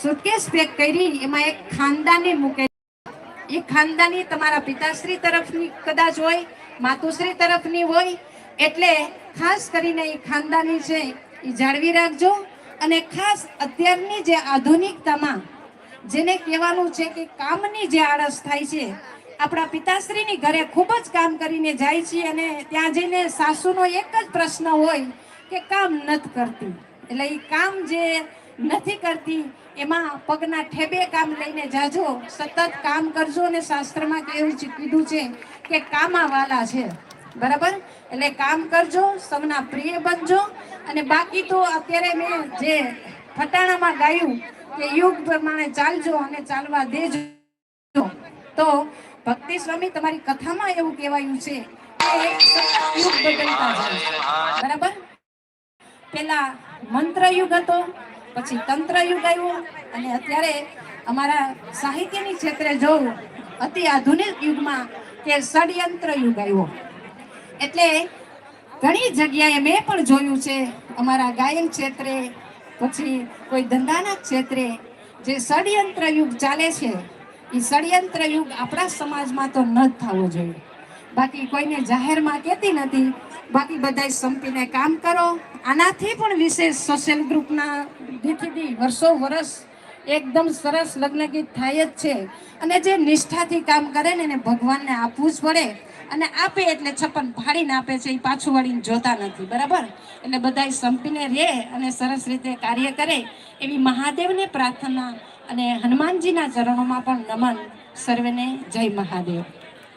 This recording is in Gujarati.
સુટકેસ પેક કરી એમાં એક ખાનદાની મૂકે એ ખાનદાની તમારા પિતાશ્રી તરફની કદાચ હોય, માતુશ્રી તરફની હોય, એટલે ખાસ કરીને એ ખાનદાની છે એ જાળવી રાખજો. અને ખાસ અત્યારની જે આધુનિકતામાં જેને કહેવાનું છે કે કામની જે આળસ થાય છે, આપણા પિતાશ્રીની ઘરે ખૂબ જ કામ કરીને જાય છે અને ત્યાં જઈને સાસુનો એક જ પ્રશ્ન હોય કે કામ નથી કરતી. એટલે એ કામ જે નથી કરતી, એમાં પગના ઠેબે કામ લઈને જાજો, સતત કામ કરજો અને શાસ્ત્રમાં કેવું કીધું છે કે કામાવાલા છે. બરાબર? એટલે કામ કરજો, સૌના પ્રિય બનજો. અને બાકી તો અત્યારે મેં જે ફટાણામાં ગાયું કે યુગ પ્રમાણે ચાલજો અને ચાલવા દેજો. તો ભક્તિ સ્વામી તમારી કથામાં એવું કહેવાયું છે કે યુગ બદલતા બરાબર? પેલા મંત્ર યુગ હતો પછી તંત્ર યુગ આવ્યું અને અત્યારે અમારા સાહિત્યની ક્ષેત્રે જોઉં, અતિ આધુનિક યુગમાં કે ષડયંત્ર યુગ આવ્યો એટલે ઘણી જગ્યાએ મેં પણ જોયું છે, અમારા ગાયન ક્ષેત્રે, પછી કોઈ ધંધાના ક્ષેત્રે જે ષડયંત્ર યુગ ચાલે છે એ ષડયંત્ર યુગ આપણા સમાજમાં તો ન જ થવો જોઈએ. બાકી કોઈને જાહેરમાં કહેતી નથી, બાકી બધાય સંપીને કામ કરો. આનાથી પણ વિશેષ સોશિયલ ગ્રુપના દીથી વર્ષો વર્ષ એકદમ સરસ લગ્ન ગીત થાય જ છે. અને જે નિષ્ઠાથી કામ કરે ને એને ભગવાનને આપવું જ પડે. અને આપે એટલે છપ્પન ફાડીને આપે છે, એ પાછું વળીને જોતા નથી. બરાબર? એટલે બધાય સંપીને રહે અને સરસ રીતે કાર્ય કરે એવી મહાદેવને પ્રાર્થના અને હનુમાનજીના ચરણોમાં પણ નમન. સર્વેને જય મહાદેવ.